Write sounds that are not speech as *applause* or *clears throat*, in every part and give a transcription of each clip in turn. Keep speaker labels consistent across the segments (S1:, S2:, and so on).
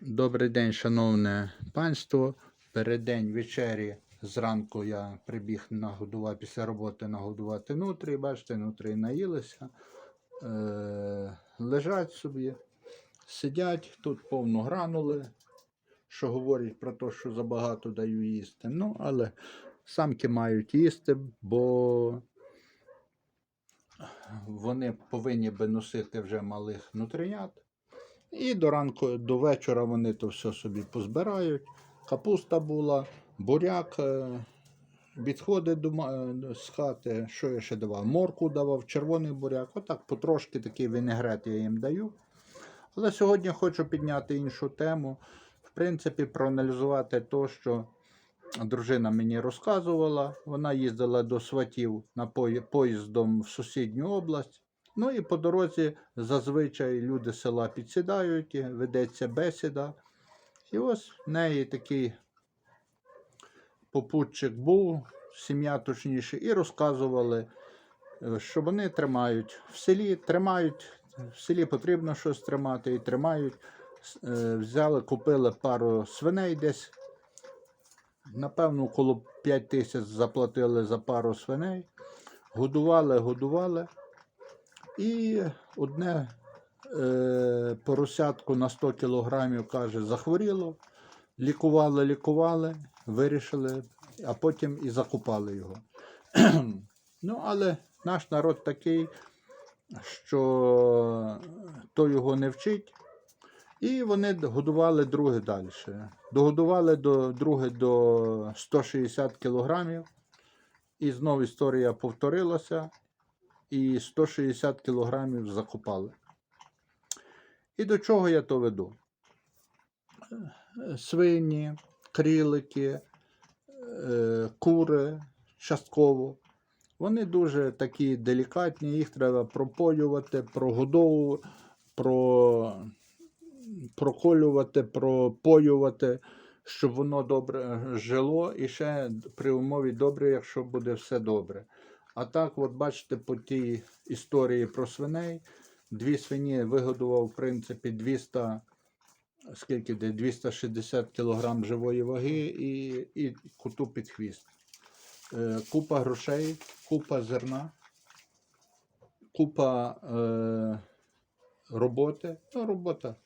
S1: Добрий день, шановне панство. Переддень вечері зранку я прибіг нагодувати після роботи нагодувати нутрі. Бачите, нутрі наїлися, е, лежать собі, сидять, тут повно гранули, що говорять про те, що забагато даю їсти. Ну, але самки мають їсти, бо вони повинні би носити вже малих нутринят. І до ранку, до вечора вони то все собі позбирають. Капуста була, буряк, е, відходи е, з хати. Що я ще давав? Морку давав, червоний буряк. Отак потрошки такий вінегрет я їм даю. Але сьогодні хочу підняти іншу тему. В принципі, проаналізувати те, що дружина мені розказувала. Вона їздила до сватів на поїздом в сусідню область. Ну і по дорозі зазвичай люди села підсідають, ведеться бесіда. І ось в неї такий попутчик був, сім'я точніше, і розказували, е, що вони тримають в селі, тримають, в селі потрібно щось тримати і тримають. Е, Взяли, купили пару свиней десь. Напевно, около 5 тисяч заплатили за пару свиней. Годували, годували. І одне е, поросятку на 100 кілограмів, каже, захворіло. Лікували, лікували, вирішили, а потім і закупали його. *clears throat* ну, але наш народ такий, що то його не вчить. І вони годували друге далі. Догодували до друге до 160 кілограмів. І знову історія повторилася і 160 кілограмів закопали. І до чого я то веду? Свині, крілики, е, кури частково. Вони дуже такі делікатні, їх треба пропоювати, прогодовувати, про, проколювати, пропоювати, щоб воно добре жило і ще при умові добре, якщо буде все добре. А так, от бачите, по тій історії про свиней, дві свині вигодував, в принципі, 200, скільки де, 260 кг живої ваги і, і куту під хвіст. Е, купа грошей, купа зерна, купа е, роботи, ну, робота.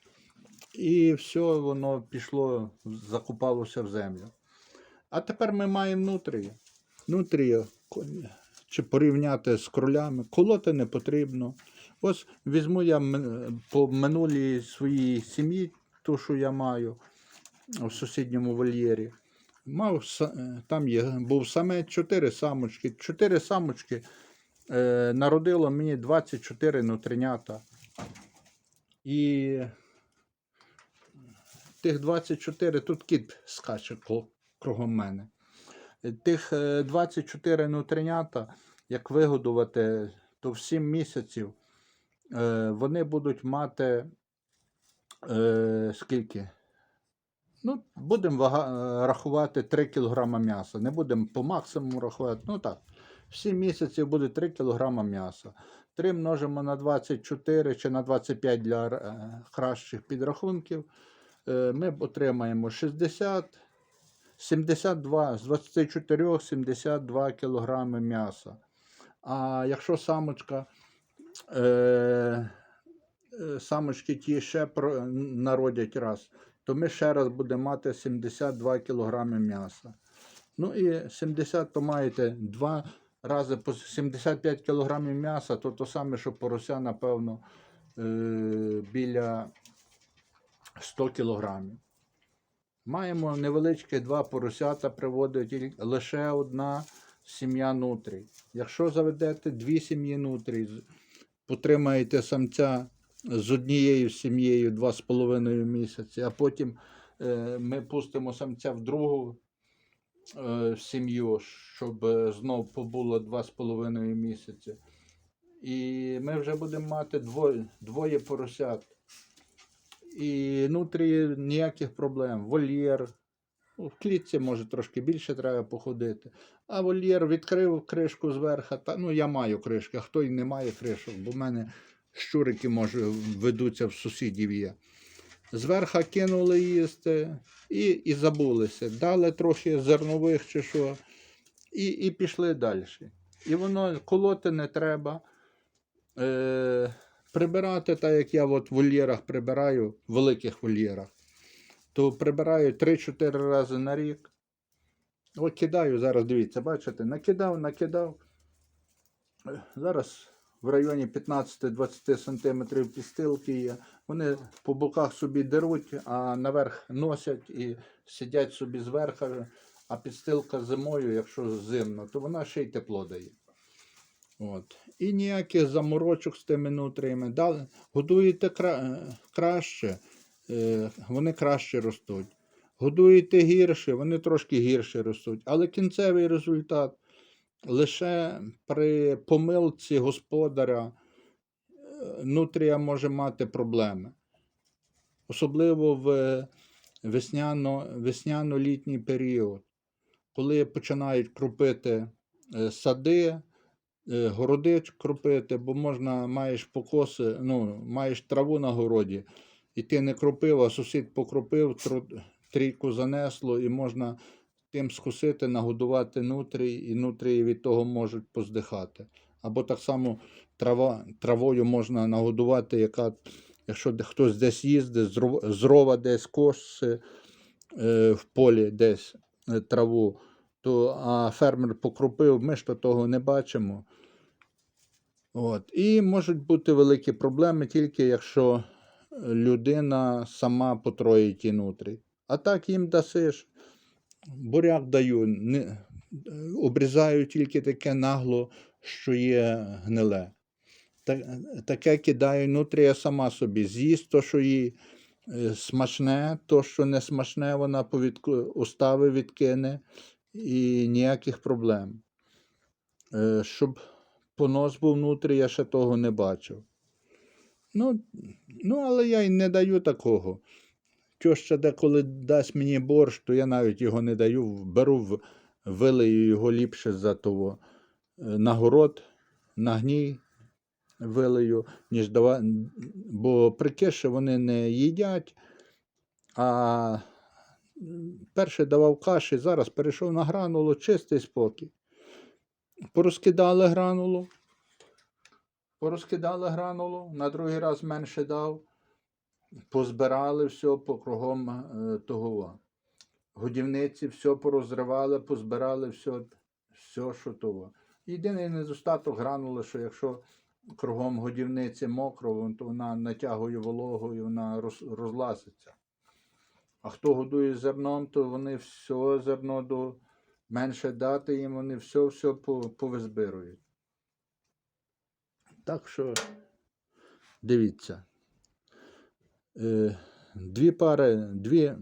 S1: І все воно пішло, закупалося в землю. А тепер ми маємо нутрію. Нутрію чи порівняти з кролями, колоти не потрібно. Ось візьму я по минулій своїй сім'ї, ту, що я маю в сусідньому вольєрі. Мав, е, там є, був саме 4 самочки. 4 самочки е, народило мені 24 нутринята. І тих 24, тут кіт скаче кругом мене. Тих е, 24 нутринята, як вигодувати, то в 7 місяців е, вони будуть мати е, скільки? Ну, будемо вага, е, рахувати 3 кг м'яса. Не будемо по максимуму рахувати. Ну так, в 7 місяців буде 3 кг м'яса. 3 множимо на 24 чи на 25 для е, кращих підрахунків. Е, ми отримаємо 60, 72, з 24 72 кг м'яса. А якщо самочка, е, е, самочки ті ще народять раз, то ми ще раз будемо мати 72 кг м'яса. Ну і 70 то маєте 2 рази по 75 кг м'яса, то то саме, що порося, напевно, е, біля 100 кілограмів. Маємо невеличкі два поросята, приводить лише одна сім'я нутрій. Якщо заведете дві сім'ї нутрій, потримаєте самця з однією сім'єю 2,5 місяці, а потім е, ми пустимо самця в другу е, сім'ю, щоб е, знов побуло 2,5 місяці. І ми вже будемо мати двоє, двоє поросят. І внутрі ніяких проблем. Вольєр. Ну, В клітці може трошки більше треба походити. А вольєр відкрив кришку зверху. Та, ну, я маю кришки, а хто й не має кришок, бо в мене щурики може ведуться в сусідів є. зверха кинули їсти і, і забулися. Дали трохи зернових чи що, і, і пішли далі. І воно колоти не треба. Е, прибирати, так як я от в вольєрах прибираю, в великих вольєрах, то прибираю 3-4 рази на рік. От кидаю, зараз дивіться, бачите, накидав, накидав. Зараз в районі 15-20 см підстилки є. Вони по боках собі деруть, а наверх носять і сидять собі зверху. А підстилка зимою, якщо зимно, то вона ще й тепло дає. От. І ніяких заморочок з тими нутріями. Годуєте кра... краще, е, вони краще ростуть. Годуєте гірше, вони трошки гірше ростуть. Але кінцевий результат лише при помилці господаря е, нутрія може мати проблеми. Особливо в весняно, весняно-літній період, коли починають крупити е, сади, е, городи кропити, бо можна, маєш покоси, ну, маєш траву на городі, і ти не кропив, а сусід покропив, трійку занесло, і можна тим скусити, нагодувати нутрій, і нутрії від того можуть поздихати. Або так само трава, травою можна нагодувати, яка, якщо хтось десь їздить, з рова десь коси е, в полі десь е, траву, то а фермер покропив, ми ж то того не бачимо. От. І можуть бути великі проблеми тільки якщо людина сама потроїть ті нутрі. А так їм дасиш. Буряк даю, не, обрізаю тільки таке нагло, що є гниле. Так, таке кидаю нутрія сама собі. З'їсть то, що їй е, смачне, то, що не смачне, вона по устави відкине і ніяких проблем. Е, Щоб понос був внутрі, я ще того не бачив. Ну, ну, але я й не даю такого. Тьоща деколи дасть мені борщ, то я навіть його не даю, беру, вилию його ліпше за того е, на город, на гній вилию, ніж дава... бо прикиші вони не їдять. А перше давав каші, зараз перейшов на гранулу, чистий спокій. Порозкидали гранулу. Порозкидали гранулу, на другий раз менше дав, позбирали все по кругом е, того. Годівниці, все порозривали, позбирали все, все, що того. Єдиний недостаток гранули, що якщо кругом годівниці мокро, то вона натягує вологу і вона розлазиться. А хто годує зерном, то вони все зерно до менше дати їм, вони все-все повизбирують. Так що дивіться. Е, Дві пари, дві,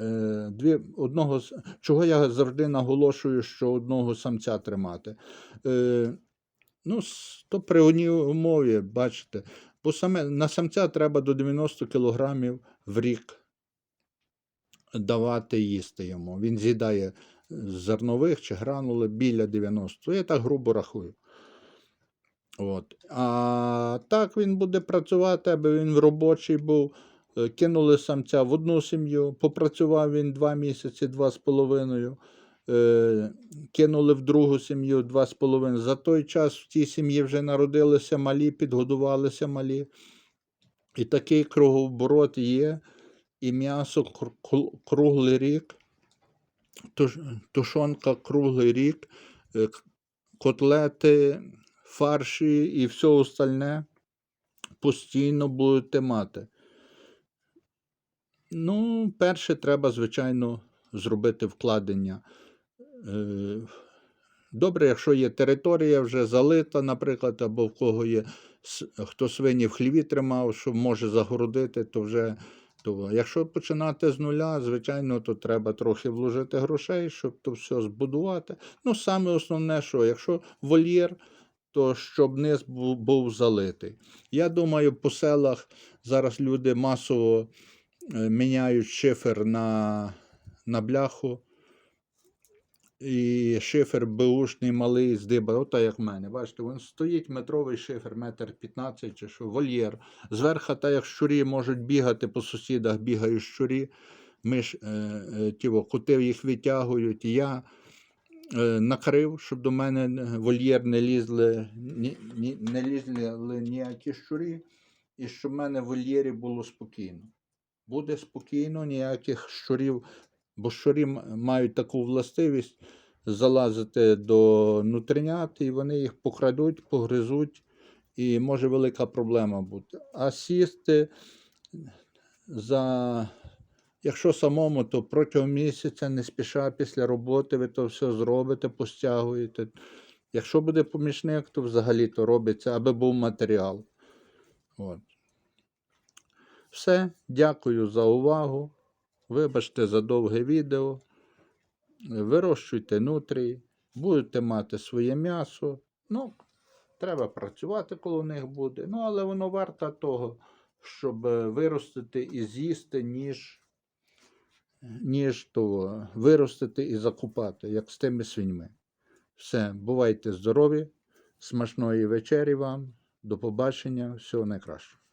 S1: е, дві одного, чого я завжди наголошую, що одного самця тримати. Е, Ну, то при одній умові, бачите, бо саме на самця треба до 90 кг в рік давати їсти йому. Він з'їдає з зернових чи гранули біля 90. Я так грубо рахую. От. А так він буде працювати, аби він в робочий був. Е, Кинули самця в одну сім'ю, попрацював він два місяці, два з половиною. Е, кинули в другу сім'ю два з половиною. За той час в тій сім'ї вже народилися малі, підгодувалися малі. І такий кругооборот є, і м'ясо круглий рік, тушонка круглий рік, е, котлети, фарші і все остальне постійно будете мати. Ну, перше, треба, звичайно, зробити вкладення. Е, Добре, якщо є територія вже залита, наприклад, або в кого є хто свині в хліві тримав, що може загородити, то вже. То, якщо починати з нуля, звичайно, то треба трохи вложити грошей, щоб то все збудувати. Ну, саме основне, що якщо вольєр, то щоб низ був, був залитий. Я думаю, по селах зараз люди масово е, міняють шифер на, на бляху. І шифер беушний малий здиба, ота як в мене. Бачите, він стоїть метровий шифер, метр 15 чи що, вольєр. Зверху, та як щурі можуть бігати по сусідах, бігають щурі. Ми ж е, е, тіво, кутив їх витягують. Я е, накрив, щоб до мене вольєр не лізли, ні, ні, не лізли ніякі щурі, і щоб в мене в вольєрі було спокійно. Буде спокійно, ніяких щурів, бо щурі мають таку властивість залазити до нутринят, і вони їх покрадуть, погризуть, і може велика проблема бути. А сісти за. Якщо самому, то протягом місяця не спіша після роботи ви то все зробите, постягуєте. Якщо буде помічник, то взагалі то робиться, аби був матеріал. От. Все, дякую за увагу. Вибачте за довге відео. Вирощуйте нутрії, будете мати своє м'ясо. Ну, треба працювати, коли в них буде. Ну, але воно варто того, щоб е, виростити і з'їсти, ніж, ніж то виростити і закупати, як з тими свиньми. Все, бувайте здорові, смачної вечері вам, до побачення, всього найкращого.